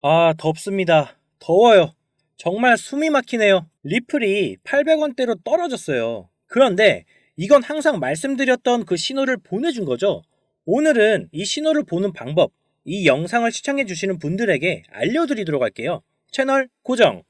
아, 덥습니다. 더워요. 정말 숨이 막히네요. 리플이 800원대로 떨어졌어요. 그런데 이건 항상 말씀드렸던 그 신호를 보내준 거죠. 오늘은 이 신호를 보는 방법, 이 영상을 시청해주시는 분들에게 알려드리도록 할게요. 채널 고정!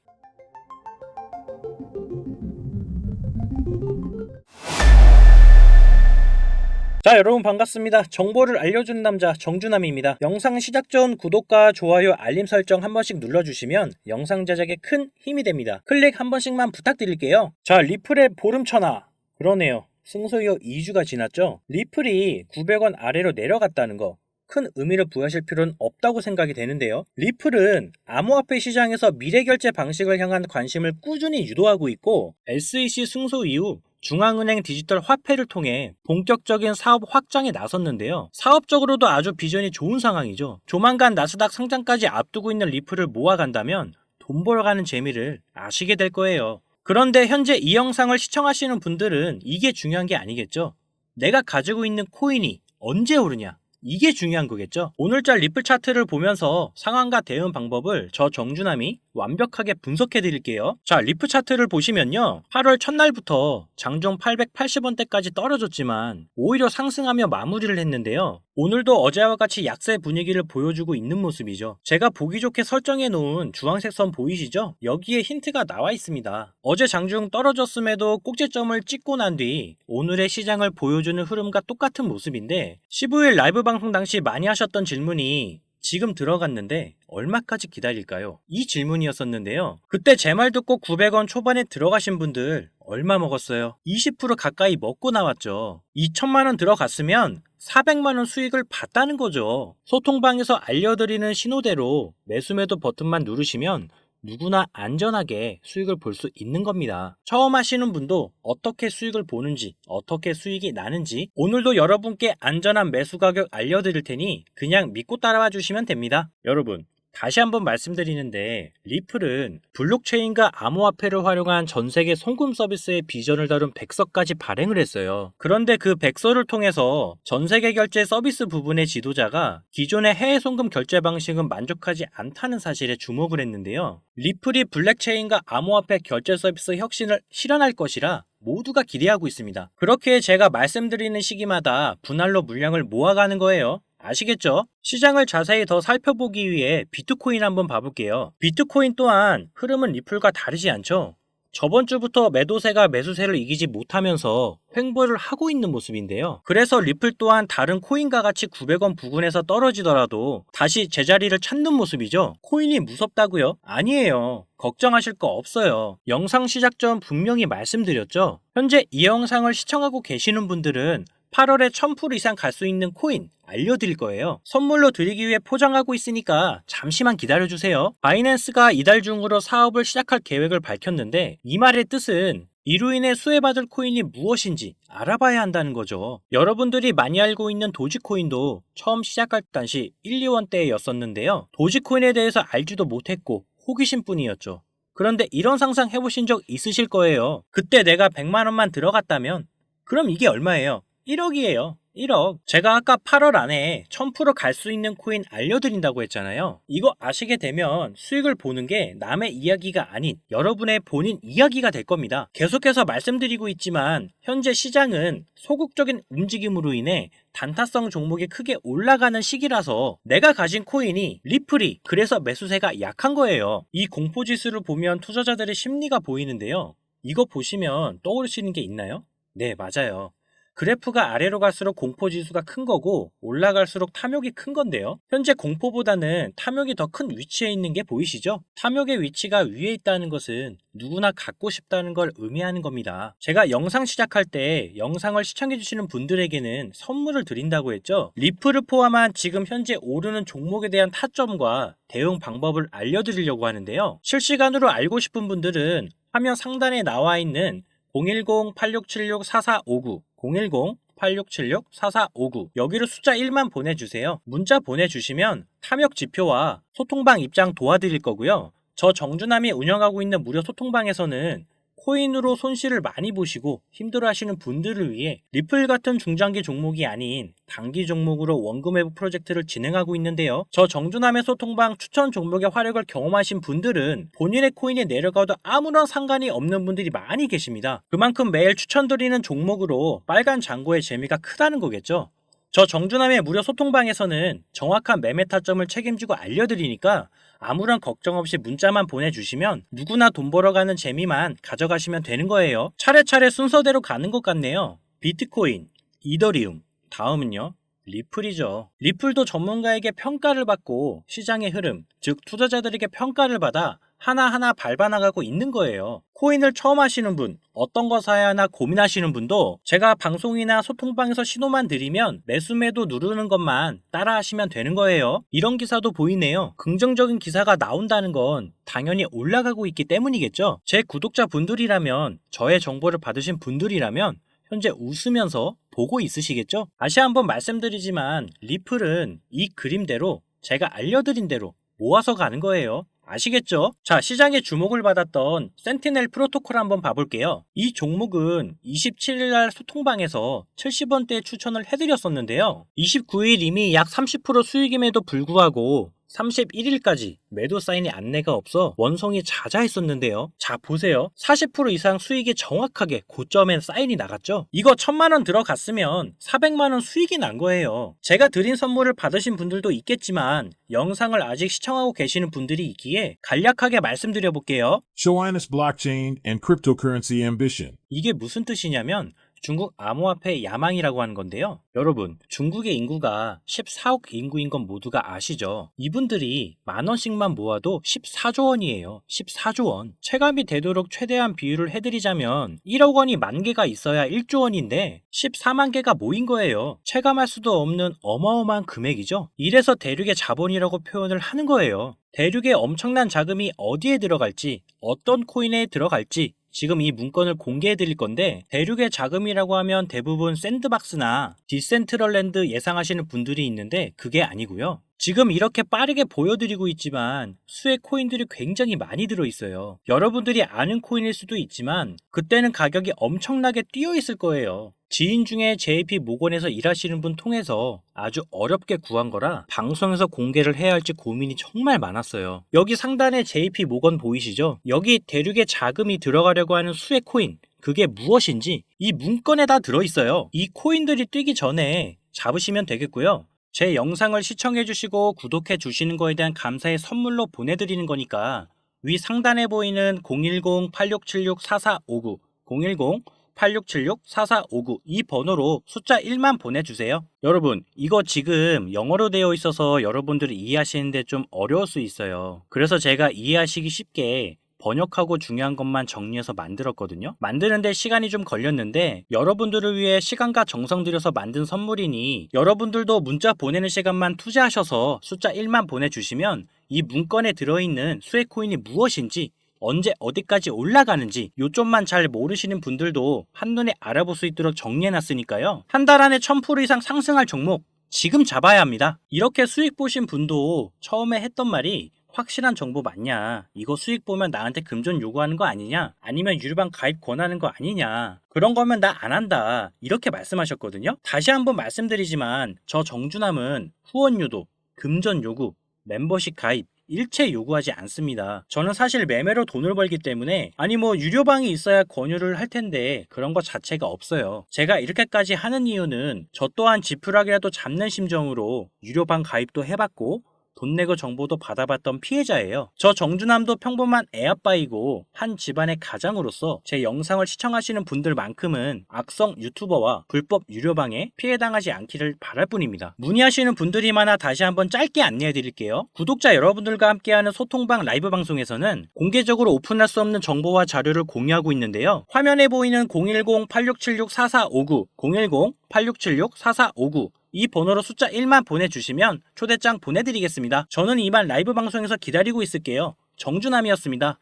자 여러분 반갑습니다. 정보를 알려주는 남자 정준함입니다. 영상 시작 전 구독과 좋아요 알림 설정 한 번씩 눌러주시면 영상 제작에 큰 힘이 됩니다. 클릭 한 번씩만 부탁드릴게요. 자 리플의 보름천하 그러네요. 승소 이후 2주가 지났죠. 리플이 900원 아래로 내려갔다는 거. 큰 의미를 부여하실 필요는 없다고 생각이 되는데요. 리플은 암호화폐 시장에서 미래 결제 방식을 향한 관심을 꾸준히 유도하고 있고 SEC 승소 이후 중앙은행 디지털 화폐를 통해 본격적인 사업 확장에 나섰는데요. 사업적으로도 아주 비전이 좋은 상황이죠. 조만간 나스닥 상장까지 앞두고 있는 리플을 모아간다면 돈 벌어가는 재미를 아시게 될 거예요. 그런데 현재 이 영상을 시청하시는 분들은 이게 중요한 게 아니겠죠. 내가 가지고 있는 코인이 언제 오르냐? 이게 중요한 거겠죠. 오늘자 리플 차트를 보면서 상황과 대응 방법을 저 정준함이 완벽하게 분석해 드릴게요. 자, 리플 차트를 보시면요. 8월 첫날부터 장중 880원대까지 떨어졌지만 오히려 상승하며 마무리를 했는데요. 오늘도 어제와 같이 약세 분위기를 보여주고 있는 모습이죠. 제가 보기 좋게 설정해 놓은 주황색 선 보이시죠? 여기에 힌트가 나와 있습니다. 어제 장중 떨어졌음에도 꼭지점을 찍고 난 뒤 오늘의 시장을 보여주는 흐름과 똑같은 모습인데 15일 라이브 방송 당시 많이 하셨던 질문이 지금 들어갔는데 얼마까지 기다릴까요? 이 질문이었었는데요. 그때 제 말 듣고 900원 초반에 들어가신 분들 얼마 먹었어요? 20% 가까이 먹고 나왔죠. 2천만 원 들어갔으면 400만 원 수익을 봤다는 거죠. 소통방에서 알려드리는 신호대로 매수매도 버튼만 누르시면 누구나 안전하게 수익을 볼 수 있는 겁니다. 처음 하시는 분도 어떻게 수익을 보는지, 어떻게 수익이 나는지 오늘도 여러분께 안전한 매수 가격 알려드릴 테니 그냥 믿고 따라와 주시면 됩니다. 여러분, 다시 한번 말씀드리는데 리플은 블록체인과 암호화폐를 활용한 전 세계 송금 서비스의 비전을 다룬 백서까지 발행을 했어요. 그런데 그 백서를 통해서 전 세계 결제 서비스 부분의 지도자가 기존의 해외 송금 결제 방식은 만족하지 않다는 사실에 주목을 했는데요. 리플이 블랙체인과 암호화폐 결제 서비스 혁신을 실현할 것이라 모두가 기대하고 있습니다. 그렇게 제가 말씀드리는 시기마다 분할로 물량을 모아가는 거예요. 아시겠죠? 시장을 자세히 더 살펴보기 위해 비트코인 한번 봐볼게요. 비트코인 또한 흐름은 리플과 다르지 않죠? 저번 주부터 매도세가 매수세를 이기지 못하면서 횡보를 하고 있는 모습인데요. 그래서 리플 또한 다른 코인과 같이 900원 부근에서 떨어지더라도 다시 제자리를 찾는 모습이죠. 코인이 무섭다고요? 아니에요. 걱정하실 거 없어요. 영상 시작 전 분명히 말씀드렸죠. 현재 이 영상을 시청하고 계시는 분들은 8월에 1000% 이상 갈 수 있는 코인 알려드릴 거예요. 선물로 드리기 위해 포장하고 있으니까 잠시만 기다려주세요. 바이낸스가 이달 중으로 사업을 시작할 계획을 밝혔는데 이 말의 뜻은 이로 인해 수혜받을 코인이 무엇인지 알아봐야 한다는 거죠. 여러분들이 많이 알고 있는 도지코인도 처음 시작할 당시 1, 2원대였었는데요. 도지코인에 대해서 알지도 못했고 호기심 뿐이었죠. 그런데 이런 상상 해보신 적 있으실 거예요. 그때 내가 100만원만 들어갔다면 그럼 이게 얼마예요? 1억이에요. 1억. 제가 아까 8월 안에 1000%갈 수 있는 코인 알려드린다고 했잖아요. 이거 아시게 되면 수익을 보는 게 남의 이야기가 아닌 여러분의 본인 이야기가 될 겁니다. 계속해서 말씀드리고 있지만 현재 시장은 소극적인 움직임으로 인해 단타성 종목이 크게 올라가는 시기라서 내가 가진 코인이 리플이 그래서 매수세가 약한 거예요. 이 공포지수를 보면 투자자들의 심리가 보이는데요. 이거 보시면 떠오르시는 게 있나요? 네, 맞아요. 그래프가 아래로 갈수록 공포 지수가 큰 거고 올라갈수록 탐욕이 큰 건데요. 현재 공포보다는 탐욕이 더 큰 위치에 있는 게 보이시죠? 탐욕의 위치가 위에 있다는 것은 누구나 갖고 싶다는 걸 의미하는 겁니다. 제가 영상 시작할 때 영상을 시청해주시는 분들에게는 선물을 드린다고 했죠? 리플을 포함한 지금 현재 오르는 종목에 대한 타점과 대응 방법을 알려드리려고 하는데요. 실시간으로 알고 싶은 분들은 화면 상단에 나와 있는 010-8676-4459 010-8676-4459 여기로 숫자 1만 보내주세요. 문자 보내주시면 탐욕 지표와 소통방 입장 도와드릴 거고요. 저 정준함이 운영하고 있는 무료 소통방에서는 코인으로 손실을 많이 보시고 힘들어하시는 분들을 위해 리플 같은 중장기 종목이 아닌 단기 종목으로 원금 회복 프로젝트를 진행하고 있는데요. 저 정준함의 소통방 추천 종목의 화력을 경험하신 분들은 본인의 코인이 내려가도 아무런 상관이 없는 분들이 많이 계십니다. 그만큼 매일 추천드리는 종목으로 빨간 잔고의 재미가 크다는 거겠죠. 저 정준함의 무료 소통방에서는 정확한 매매 타점을 책임지고 알려드리니까 아무런 걱정 없이 문자만 보내주시면 누구나 돈 벌어가는 재미만 가져가시면 되는 거예요. 차례차례 순서대로 가는 것 같네요. 비트코인, 이더리움, 다음은요. 리플이죠. 리플도 전문가에게 평가를 받고 시장의 흐름, 즉 투자자들에게 평가를 받아 하나하나 밟아나가고 있는 거예요. 코인을 처음 하시는 분, 어떤 거 사야 하나 고민하시는 분도 제가 방송이나 소통방에서 신호만 드리면 매수매도 누르는 것만 따라 하시면 되는 거예요. 이런 기사도 보이네요. 긍정적인 기사가 나온다는 건 당연히 올라가고 있기 때문이겠죠. 제 구독자 분들이라면, 저의 정보를 받으신 분들이라면 현재 웃으면서 보고 있으시겠죠? 다시 한번 말씀드리지만 리플은 이 그림대로 제가 알려드린 대로 모아서 가는 거예요. 아시겠죠? 자, 시장에 주목을 받았던 센티넬 프로토콜 한번 봐볼게요. 이 종목은 27일날 소통방에서 70원대에 추천을 해드렸었는데요. 29일 이미 약 30% 수익임에도 불구하고 31일까지 매도 사인이 안내가 없어 원성이 자자했었는데요. 자, 보세요. 40% 이상 수익이 정확하게 고점엔 사인이 나갔죠? 이거 1000만원 들어갔으면 400만 원 수익이 난 거예요. 제가 드린 선물을 받으신 분들도 있겠지만 영상을 아직 시청하고 계시는 분들이 있기에 간략하게 말씀드려 볼게요. Shoinus Blockchain and Cryptocurrency Ambition. 이게 무슨 뜻이냐면 중국 암호화폐 야망이라고 하는 건데요. 여러분, 중국의 인구가 14억 인구인 건 모두가 아시죠? 이분들이 만 원씩만 모아도 14조 원이에요. 14조 원. 체감이 되도록 최대한 비율을 해드리자면 1억 원이 만 개가 있어야 1조 원인데 14만 개가 모인 거예요. 체감할 수도 없는 어마어마한 금액이죠. 이래서 대륙의 자본이라고 표현을 하는 거예요. 대륙의 엄청난 자금이 어디에 들어갈지, 어떤 코인에 들어갈지, 지금 이 문건을 공개해 드릴 건데 대륙의 자금이라고 하면 대부분 샌드박스나 디센트럴랜드 예상하시는 분들이 있는데 그게 아니고요. 지금 이렇게 빠르게 보여드리고 있지만 수의 코인들이 굉장히 많이 들어있어요. 여러분들이 아는 코인일 수도 있지만 그때는 가격이 엄청나게 뛰어 있을 거예요. 지인 중에 JP 모건에서 일하시는 분 통해서 아주 어렵게 구한 거라 방송에서 공개를 해야 할지 고민이 정말 많았어요. 여기 상단에 JP 모건 보이시죠? 여기 대륙의 자금이 들어가려고 하는 수의 코인 그게 무엇인지 이 문건에 다 들어있어요. 이 코인들이 뛰기 전에 잡으시면 되겠고요. 제 영상을 시청해주시고 구독해주시는 거에 대한 감사의 선물로 보내드리는 거니까 위 상단에 보이는 010-8676-4459, 010-8676-4459 이 번호로 숫자 1만 보내주세요. 여러분, 이거 지금 영어로 되어 있어서 여러분들이 이해하시는데 좀 어려울 수 있어요. 그래서 제가 이해하시기 쉽게 번역하고 중요한 것만 정리해서 만들었거든요. 만드는데 시간이 좀 걸렸는데 여러분들을 위해 시간과 정성 들여서 만든 선물이니 여러분들도 문자 보내는 시간만 투자하셔서 숫자 1만 보내주시면 이 문건에 들어있는 수혜 코인이 무엇인지 언제 어디까지 올라가는지 요점만 잘 모르시는 분들도 한눈에 알아볼 수 있도록 정리해놨으니까요. 한 달 안에 1000% 이상 상승할 종목 지금 잡아야 합니다. 이렇게 수익 보신 분도 처음에 했던 말이 확실한 정보 맞냐? 이거 수익 보면 나한테 금전 요구하는 거 아니냐? 아니면 유료방 가입 권하는 거 아니냐? 그런 거면 나 안 한다. 이렇게 말씀하셨거든요. 다시 한번 말씀드리지만 저 정준함은 후원 유도, 금전 요구, 멤버십 가입 일체 요구하지 않습니다. 저는 사실 매매로 돈을 벌기 때문에 아니 뭐 유료방이 있어야 권유를 할 텐데 그런 것 자체가 없어요. 제가 이렇게까지 하는 이유는 저 또한 지푸라기라도 잡는 심정으로 유료방 가입도 해봤고 돈 내고 정보도 받아봤던 피해자예요. 저 정준함도 평범한 애아빠이고 한 집안의 가장으로서 제 영상을 시청하시는 분들만큼은 악성 유튜버와 불법 유료방에 피해당하지 않기를 바랄 뿐입니다. 문의하시는 분들이 많아 다시 한번 짧게 안내해 드릴게요. 구독자 여러분들과 함께하는 소통방 라이브 방송에서는 공개적으로 오픈할 수 없는 정보와 자료를 공유하고 있는데요. 화면에 보이는 010-8676-4459, 010-8676-4459 이 번호로 숫자 1만 보내주시면 초대장 보내드리겠습니다. 저는 이만 라이브 방송에서 기다리고 있을게요. 정준함이었습니다.